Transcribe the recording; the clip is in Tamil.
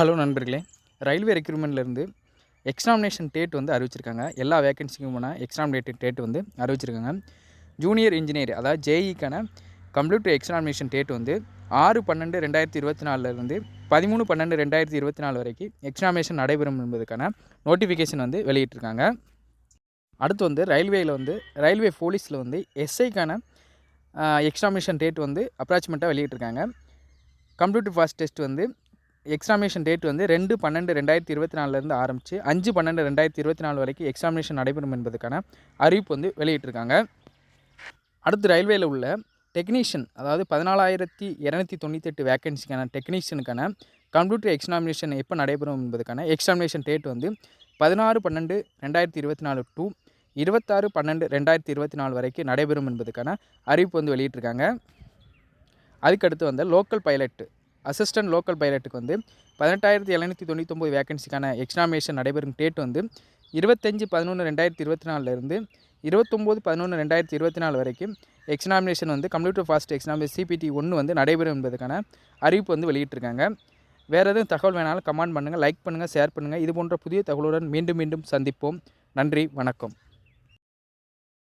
ஹலோ நண்பர்களே ரயில்வே ரெக்ரூட்மெண்ட்லேருந்து எக்ஸாமினேஷன் டேட் வந்து அறிவிச்சிருக்காங்க. எல்லா வேகன்சிக்குமான எக்ஸாமினேட்டட் டேட் வந்து அறிவிச்சிருக்காங்க. ஜூனியர் இன்ஜினியர் அதாவது ஜேஇக்கான கம்ப்யூட்டர் எக்ஸாமினேஷன் டேட் வந்து ஆறு பன்னெண்டு ரெண்டாயிரத்தி இருபத்தி நாலுலேருந்து பதிமூணு பன்னெண்டு ரெண்டாயிரத்தி இருபத்தி நாலு வரைக்கும் எக்ஸாமினேஷன் நடைபெறும் என்பதுக்கான நோட்டிஃபிகேஷன் வந்து வெளியிட்டிருக்காங்க. அடுத்து வந்து ரயில்வேயில் வந்து ரயில்வே போலீஸில் வந்து எஸ்ஐக்கான எக்ஸாமினேஷன் டேட் வந்து அப்ராச்மெண்ட்டாக வெளியிட்டிருக்காங்க. கம்ப்யூட்டர் ஃபாஸ்ட் டெஸ்ட் வந்து எக்ஸாமினேஷன் டேட் வந்து ரெண்டு பன்னெண்டு ரெண்டாயிரத்தி இருபத்தி நாலுலேருந்து ஆரம்பித்து அஞ்சு பன்னெண்டு ரெண்டாயிரத்தி இருபத்தி நாலு வரைக்கும் எக்ஸாமினேஷன் நடைபெறும் என்பதுக்கான அறிவிப்பு வந்து வெளியிட்டிருக்காங்க. அடுத்து ரயில்வேயில் உள்ள டெக்னீஷியன் அதாவது பதினாலாயிரத்தி இரநூத்தி தொண்ணூத்தெட்டு வேக்கன்சிக்கான டெக்னீஷியனுக்கான கம்ப்யூட்டர் எக்ஸாமினேஷன் எப்போ நடைபெறும் என்பதுக்கான எக்ஸாமினேஷன் டேட் வந்து பதினாறு பன்னெண்டு ரெண்டாயிரத்தி இருபத்தி நாலு டூ இருபத்தாறு பன்னெண்டு ரெண்டாயிரத்தி இருபத்தி நாலு வரைக்கும் நடைபெறும் என்பதுக்கான அறிவிப்பு வந்து வெளியிட்டிருக்காங்க. அதுக்கடுத்து வந்து லோக்கல் பைலட் அசிஸ்டன்ட் லோக்கல் பைலட்டுக்கு வந்து பதினெட்டாயிரத்தி எழுநூற்றி தொண்ணூத்தொம்பது வேகன்சிக்கான எக்ஸாமினேஷன் நடைபெறும் டேட் வந்து இருபத்தஞ்சி பதினொன்று ரெண்டாயிரத்தி இருபத்தி நாலுலேருந்து இருபத்தொம்போது பதினொன்று ரெண்டாயிரத்தி இருபத்தி நாலு வரைக்கும் எக்ஸாமினேஷன் வந்து கம்ப்யூட்டர் ஃபாஸ்ட் எக்ஸாமினேஷன் சிபிடி ஒன்று வந்து நடைபெறும் என்பதுக்கான அறிவிப்பு வந்து வெளியிட்டிருக்காங்க. வேறு எதுவும் தகவல் வேணாலும் கமெண்ட் பண்ணுங்கள் லைக் பண்ணுங்கள் ஷேர் பண்ணுங்கள் இது போன்ற புதிய தகவலுடன் மீண்டும் மீண்டும் சந்திப்போம். நன்றி வணக்கம்.